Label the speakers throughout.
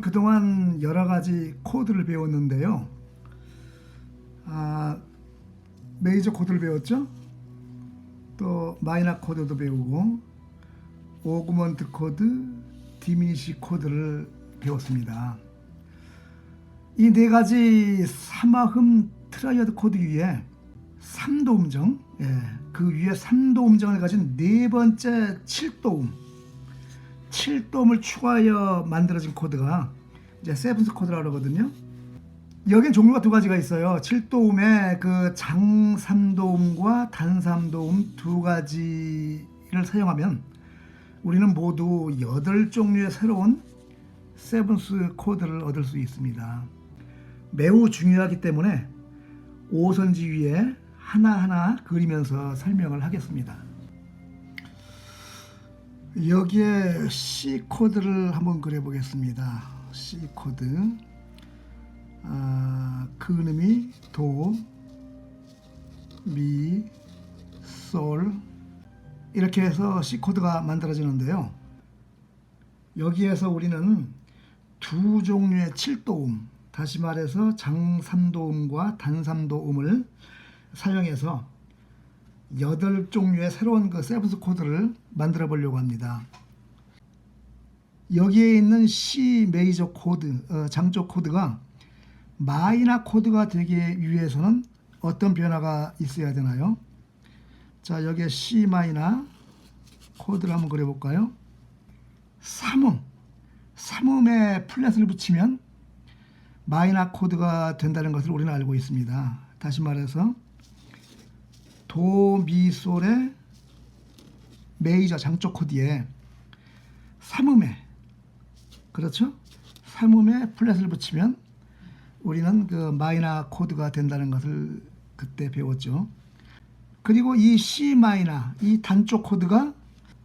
Speaker 1: 그동안 여러 가지 코드를 배웠는데요. 아, 메이저 코드를 배웠죠. 또 마이너 코드도 배우고 오그먼트 코드, 디미니시 코드를 배웠습니다. 이 네 가지 사마흠 트라이어드 코드 위에 3도 음정, 예, 그 위에 3도 음정을 가진 네 번째 7도음, 7도음을 추가하여 만들어진 코드가 이제 세븐스 코드라고 그러거든요. 여긴 종류가 두 가지가 있어요. 7도음의 그 장3도음과 단3도음 두 가지를 사용하면 우리는 모두 8종류의 새로운 세븐스 코드를 얻을 수 있습니다. 매우 중요하기 때문에 오선지 위에 하나하나 그리면서 설명을 하겠습니다. 여기에 C 코드를 한번 그려보겠습니다. C 코드. 아, 그 음이 도, 미, 솔 이렇게 해서 C 코드가 만들어지는데요. 여기에서 우리는 두 종류의 7도음, 다시 말해서 장3도음과 단3도음을 사용해서 여덟 종류의 새로운 그 세븐스 코드를 만들어 보려고 합니다. 여기에 있는 C 메이저 코드, 어, 장조 코드가 마이너 코드가 되기 위해서는 어떤 변화가 있어야 되나요? 자, 여기에 C 마이너 코드를 한번 그려볼까요? 3음, 3음에 플랫을 붙이면 마이너 코드가 된다는 것을 우리는 알고 있습니다. 다시 말해서 도, 미, 솔의 메이저 장조 코드에 3음에 그렇죠? 3음에 플랫을 붙이면 우리는 그 마이너 코드가 된다는 것을 그때 배웠죠. 그리고 이 C 마이너 이 단조 코드가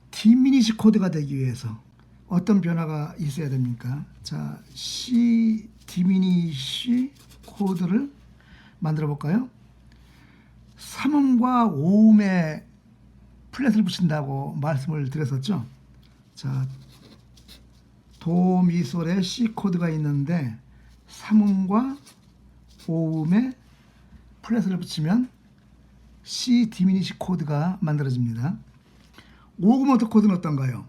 Speaker 1: 디미니시 코드가 되기 위해서 어떤 변화가 있어야 됩니까? 자, C 디미니시 코드를 만들어 볼까요? 3음과 5음에 플랫을 붙인다고 말씀을 드렸었죠. 자, 도, 미, 솔에 C 코드가 있는데 3음과 5음에 플랫을 붙이면 C 디미니시 코드가 만들어집니다. 오그먼트 코드는 어떤가요?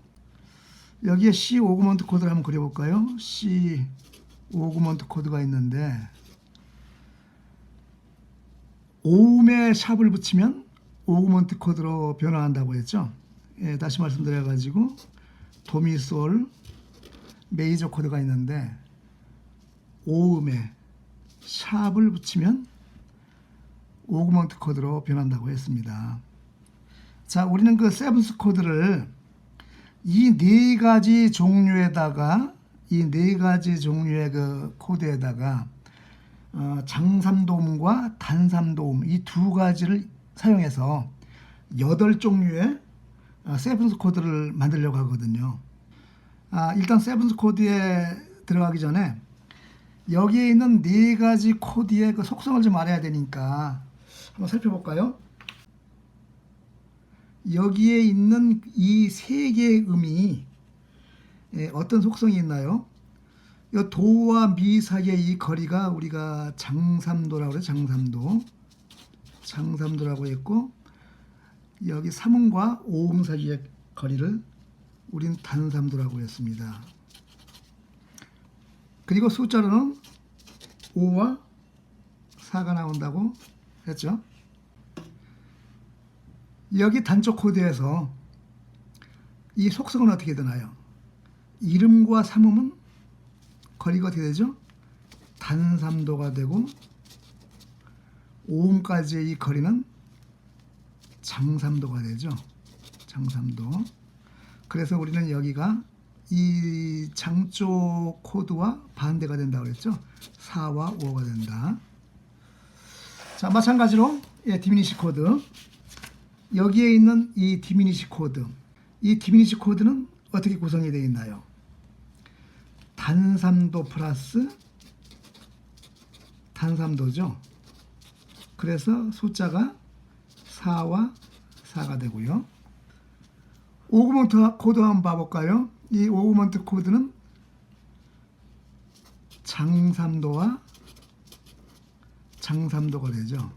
Speaker 1: 여기에 C 오그먼트 코드를 한번 그려볼까요? C 오그먼트 코드가 있는데 5음에 샵을 붙이면 오그먼트 코드로 변화한다고 했죠. 예, 다시 말씀드려가지고 도미솔 메이저 코드가 있는데 5음에 샵을 붙이면 오그먼트 코드로 변한다고 했습니다. 자, 우리는 그 세븐스 코드를 이 네 가지 종류에다가 이 네 가지 종류의 그 코드에다가 어, 장삼도음과 단삼도음 이 두 가지를 사용해서 여덟 종류의 어, 세븐스 코드를 만들려고 하거든요. 아, 일단 세븐스 코드에 들어가기 전에 여기에 있는 네 가지 코드의 그 속성을 좀 알아야 되니까 한번 살펴볼까요? 여기에 있는 이 세 개의 음이 예, 어떤 속성이 있나요? 이 도와 미 사이의 이 거리가 우리가 장삼도라고 그래요. 장삼도. 장삼도라고 했고 여기 3음과 5음 사이의 거리를 우린 단삼도라고 했습니다. 그리고 숫자로는 5와 4가 나온다고 했죠. 여기 단적 코드에서 이 속성은 어떻게 되나요? 이름과 삼음은 거리가 어떻게 되죠? 단삼도가 되고 5음까지의 이 거리는 장삼도가 되죠. 장삼도. 그래서 우리는 여기가 이 장조 코드와 반대가 된다고 했죠. 4와 5가 된다. 자, 마찬가지로 예, 디미니시 코드. 여기에 있는 이 디미니시 코드. 이 디미니시 코드는 어떻게 구성이 되어 있나요? 단삼도 플러스 단삼도죠. 그래서 숫자가 4와 4가 되고요. 오그먼트 코드 한번 봐볼까요? 이 오그먼트 코드는 장삼도와 장삼도가 되죠.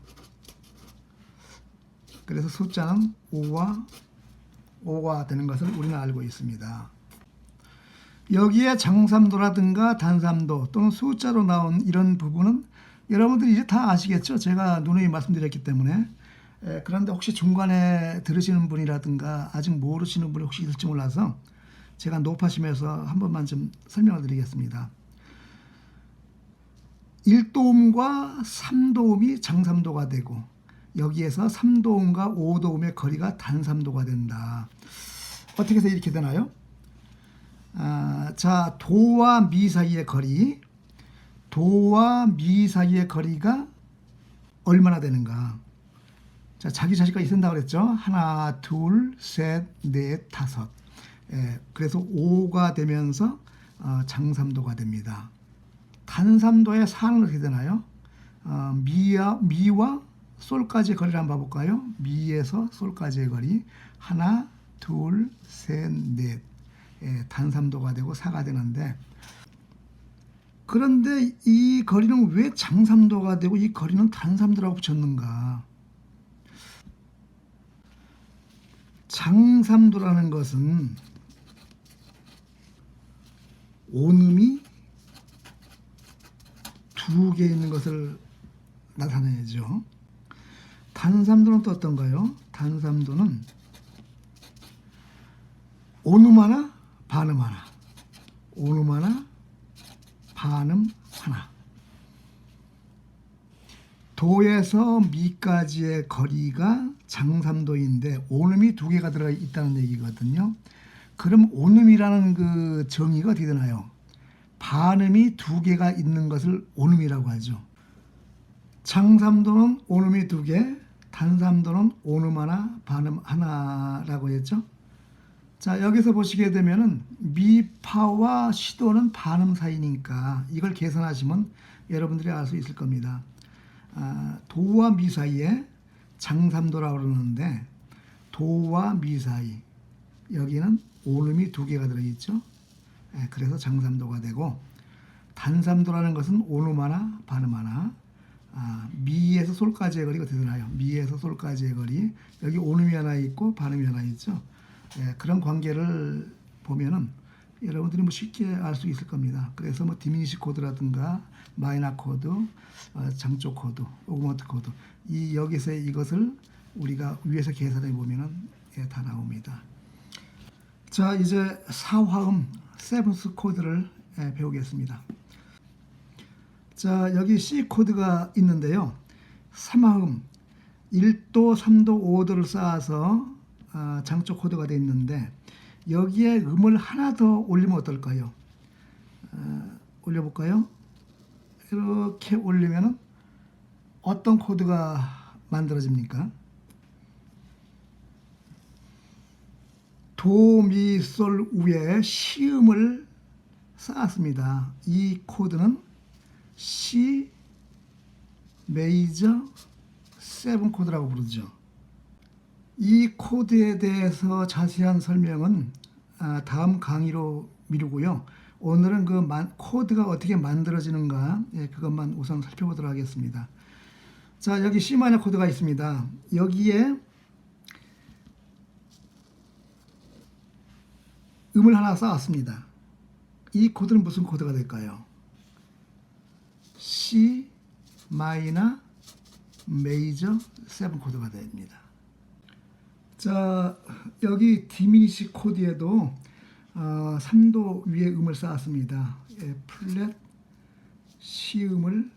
Speaker 1: 그래서 숫자는 5와 5가 되는 것을 우리는 알고 있습니다. 여기에 장삼도라든가 단삼도 또는 숫자로 나온 이런 부분은 여러분들이 이제 다 아시겠죠? 제가 누누이 말씀드렸기 때문에 에, 그런데 혹시 중간에 들으시는 분이라든가 아직 모르시는 분이 혹시 있을지 몰라서 제가 높아심에서 한 번만 좀 설명을 드리겠습니다. 1도음과 3도음이 장삼도가 되고 여기에서 3도음과 5도음의 거리가 단삼도가 된다. 어떻게 해서 이렇게 되나요? 아, 자, 도와 미 사이의 거리, 도와 미 사이의 거리가 얼마나 되는가? 자, 자기 자식과 있는다고 그랬죠? 하나, 둘, 셋, 넷, 다섯. 예, 그래서 5가 되면서 어, 장삼도가 됩니다. 단삼도의 사는 어떻게 되나요? 어, 미와, 미와 솔까지의 거리를 한번 봐볼까요? 미에서 솔까지의 거리 하나, 둘, 셋, 넷 예, 단삼도가 되고 사가 되는데 그런데 이 거리는 왜 장삼도가 되고 이 거리는 단삼도라고 붙였는가? 장삼도라는 것은 온음이 두 개 있는 것을 나타내죠. 단삼도는 또 어떤가요? 단삼도는 온음 하나, 반음 하나. 온음 하나, 반음 하나. 도에서 미까지의 거리가 장삼도인데 온음이 두 개가 들어 있다는 얘기거든요. 그럼 온음이라는 그 정의가 어떻게 되나요? 반음이 두 개가 있는 것을 온음이라고 하죠. 장삼도는 온음이 두 개, 단삼도는 온음 하나, 반음 하나라고 했죠. 자, 여기서 보시게 되면은 미파와 시도는 반음 사이니까 이걸 계산하시면 여러분들이 알 수 있을 겁니다. 아, 도와 미 사이에 장삼도라고 그러는데 도와 미 사이 여기는 온음이 두 개가 들어있죠. 예, 그래서 장삼도가 되고 단삼도라는 것은 온음 하나, 반음 하나. 아, 미에서 솔까지의 거리가 되나요? 미에서 솔까지의 거리 여기 온음이 하나 있고 반음이 하나 있죠. 예, 그런 관계를 보면은 여러분들이 뭐 쉽게 알 수 있을 겁니다. 그래서 뭐 디미니시 코드라든가 마이너 코드, 어, 장조 코드, 오그먼트 코드 이 여기서 이것을 우리가 위에서 계산해 보면은 예, 다 나옵니다. 자 이제 사화음 세븐스 코드를 예, 배우겠습니다. 자 여기 C 코드가 있는데요. 3화음 1도, 3도, 5도를 쌓아서 아, 장조 코드가 되어 있는데 여기에 음을 하나 더 올리면 어떨까요? 아, 올려볼까요? 이렇게 올리면은 어떤 코드가 만들어집니까? 도, 미, 솔 위에 시음을 쌓았습니다. 이 코드는 C 메이저 7 코드라고 부르죠. 이 코드에 대해서 자세한 설명은 아, 다음 강의로 미루고요. 오늘은 그 만- 코드가 어떻게 만들어지는가 예, 그것만 우선 살펴보도록 하겠습니다. 자 여기 C 마이너 코드가 있습니다. 여기에 음을 하나 쌓았습니다. 이 코드는 무슨 코드가 될까요? C 마이너 메이저 7 코드가 됩니다. 자 여기 디미니시 코드에도 어, 3도 위에 음을 쌓았습니다. 예, 플랫 C음을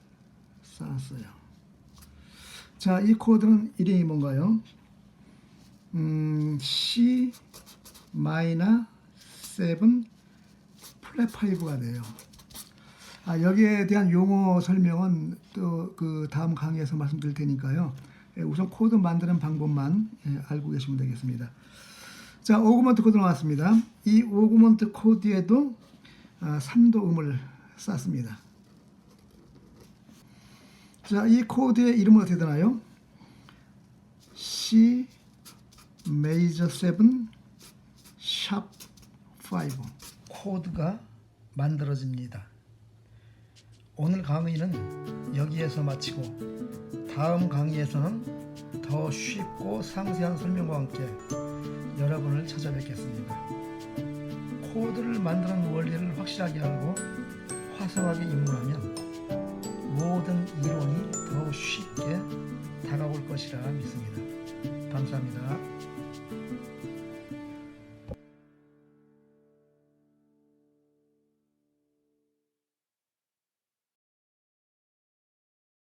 Speaker 1: 쌓았어요. 자, 이 코드는 이름이 뭔가요? 음, C 마이너 7 플랫 5가 돼요. 아, 여기에 대한 용어 설명은 또 그 다음 강의에서 말씀드릴 테니까요. 예, 우선 코드 만드는 방법만 예, 알고 계시면 되겠습니다. 자, 오그먼트 코드 나왔습니다. 이 오그먼트 코드에도 아, 3도 음을 쌓습니다. 자, 이 코드의 이름은 어떻게 되나요? C 메이저 7 샵 5 코드가 만들어집니다. 오늘 강의는 여기에서 마치고 다음 강의에서는 더 쉽고 상세한 설명과 함께 여러분을 찾아뵙겠습니다. 코드를 만드는 원리를 확실하게 알고 화성하게 입문하면 모든 이론이 더 쉽게 다가올 것이라 믿습니다. 감사합니다.